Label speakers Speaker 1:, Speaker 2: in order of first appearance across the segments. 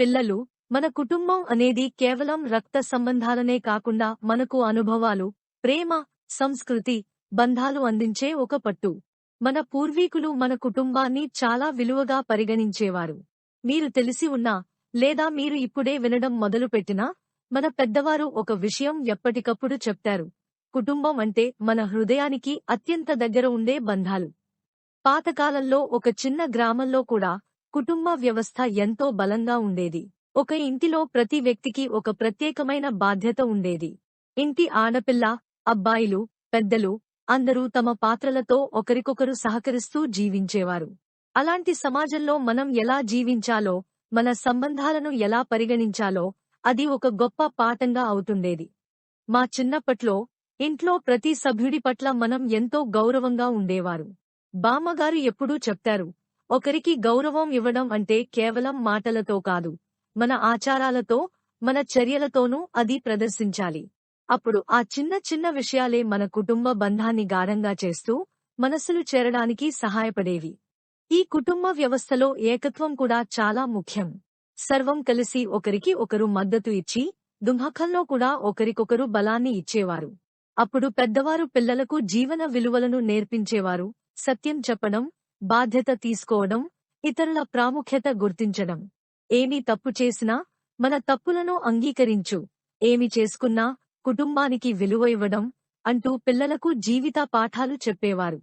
Speaker 1: పిల్లలు మన కుటుంబం అనేది కేవలం రక్త సంబంధాలనే కాకుండా మనకు అనుభవాలు ప్రేమ సంస్కృతి బంధాలు అందించే ఒక పట్టు. మన పూర్వీకులు మన కుటుంబాన్ని చాలా విలువగా పరిగణించేవారు. మీరు తెలిసి ఉన్నా లేదా మీరు ఇప్పుడే వినడం మొదలుపెట్టినా మన పెద్దవారు ఒక విషయం ఎప్పటికప్పుడు చెప్తారు. కుటుంబం అంటే మన హృదయానికి అత్యంత దగ్గర ఉండే బంధాలు. పాతకాలంలో ఒక చిన్న గ్రామంలో కూడా కుటుంబ వ్యవస్థ ఎంతో బలంగా ఉండేది. ఒక ఇంటిలో ప్రతి వ్యక్తికి ఒక ప్రత్యేకమైన బాధ్యత ఉండేది. ఇంటి ఆడపిల్ల అబ్బాయిలు పెద్దలు అందరూ తమ పాత్రలతో ఒకరికొకరు సహకరిస్తూ జీవించేవారు. అలాంటి సమాజంలో మనం ఎలా జీవించాలో మన సంబంధాలను ఎలా పరిగణించాలో అది ఒక గొప్ప పాఠంగా అవుతుండేది. మా చిన్నప్పట్లో ఇంట్లో ప్రతి సభ్యుడి పట్ల మనం ఎంతో గౌరవంగా ఉండేవారు. బామ్మగారు ఎప్పుడూ చెప్తారు ఒకరికి గౌరవం ఇవ్వడం అంటే కేవలం మాటలతో కాదు మన ఆచారాలతో మన చర్యలతోనూ అది ప్రదర్శించాలి. అప్పుడు ఆ చిన్న చిన్న విషయాలే మన కుటుంబ బంధాన్ని గాఢంగా చేస్తూ మనసులు చేరడానికి సహాయపడేవి. ఈ కుటుంబ వ్యవస్థలో ఏకత్వం కూడా చాలా ముఖ్యం. సర్వం కలిసి ఒకరికి ఒకరు మద్దతు ఇచ్చి దుమఖంలో కూడా ఒకరికొకరు బలాన్ని ఇచ్చేవారు. అప్పుడు పెద్దవారు పిల్లలకు జీవన విలువలను నేర్పించేవారు సత్యం చెప్పడం బాధ్యత తీసుకోవడం ఇతరుల ప్రాముఖ్యత గుర్తించడం. ఏమి తప్పు చేసినా మన తప్పులను అంగీకరించు. ఏమి చేసుకున్నా కుటుంబానికి విలువ ఇవ్వడం అంటూ పిల్లలకు జీవిత పాఠాలు చెప్పేవారు.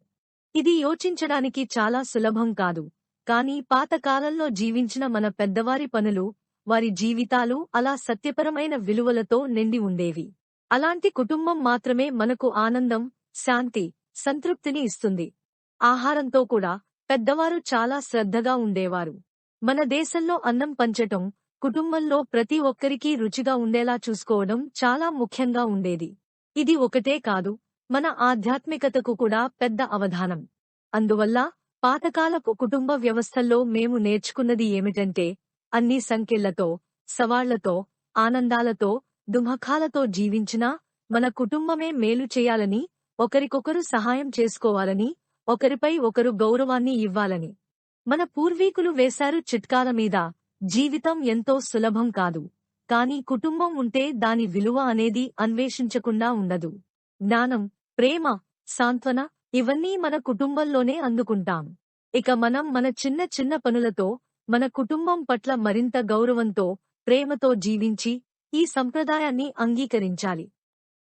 Speaker 1: ఇది యోచించడానికి చాలా సులభం కాదు. కాని పాతకాలంలో జీవించిన మన పెద్దవారి పనులు వారి జీవితాలు అలా సత్యపరమైన విలువలతో నిండి ఉండేవి. అలాంటి కుటుంబం మాత్రమే మనకు ఆనందం శాంతి సంతృప్తిని ఇస్తుంది. ఆహారంతో కూడా పెద్దవారు చాలా శ్రద్ధగా ఉండేవారు. మన దేశంలో అన్నం పంచటం కుటుంబంలో ప్రతి ఒక్కరికీ రుచిగా ఉండేలా చూసుకోవడం చాలా ముఖ్యంగా ఉండేది. ఇది ఒకటే కాదు మన ఆధ్యాత్మికతకు కూడా పెద్ద అవధానం. అందువల్ల పాతకాలపు కుటుంబ వ్యవస్థల్లో మేము నేర్చుకున్నది ఏమిటంటే అన్ని సంఖ్యలతో సవాళ్ళతో ఆనందాలతో దుమఖాలతో జీవించినా మన కుటుంబమే మేలు చేయాలని ఒకరికొకరు సహాయం చేసుకోవాలని ఒకరిపై ఒకరు గౌరవాన్ని ఇవ్వాలని. మన పూర్వీకులు వేశారు చిట్కాల మీద జీవితం ఎంతో సులభం కాదు కాని కుటుంబం ఉంటే దాని విలువ అనేది అన్వేషించకుండా ఉండదు. జ్ఞానం ప్రేమ సాంత్వన ఇవన్నీ మన కుటుంబంలోనే అందుకుంటాం. ఇక మనం మన చిన్న చిన్న పనులతో మన కుటుంబం పట్ల మరింత గౌరవంతో ప్రేమతో జీవించి ఈ సంప్రదాయాన్ని అంగీకరించాలి.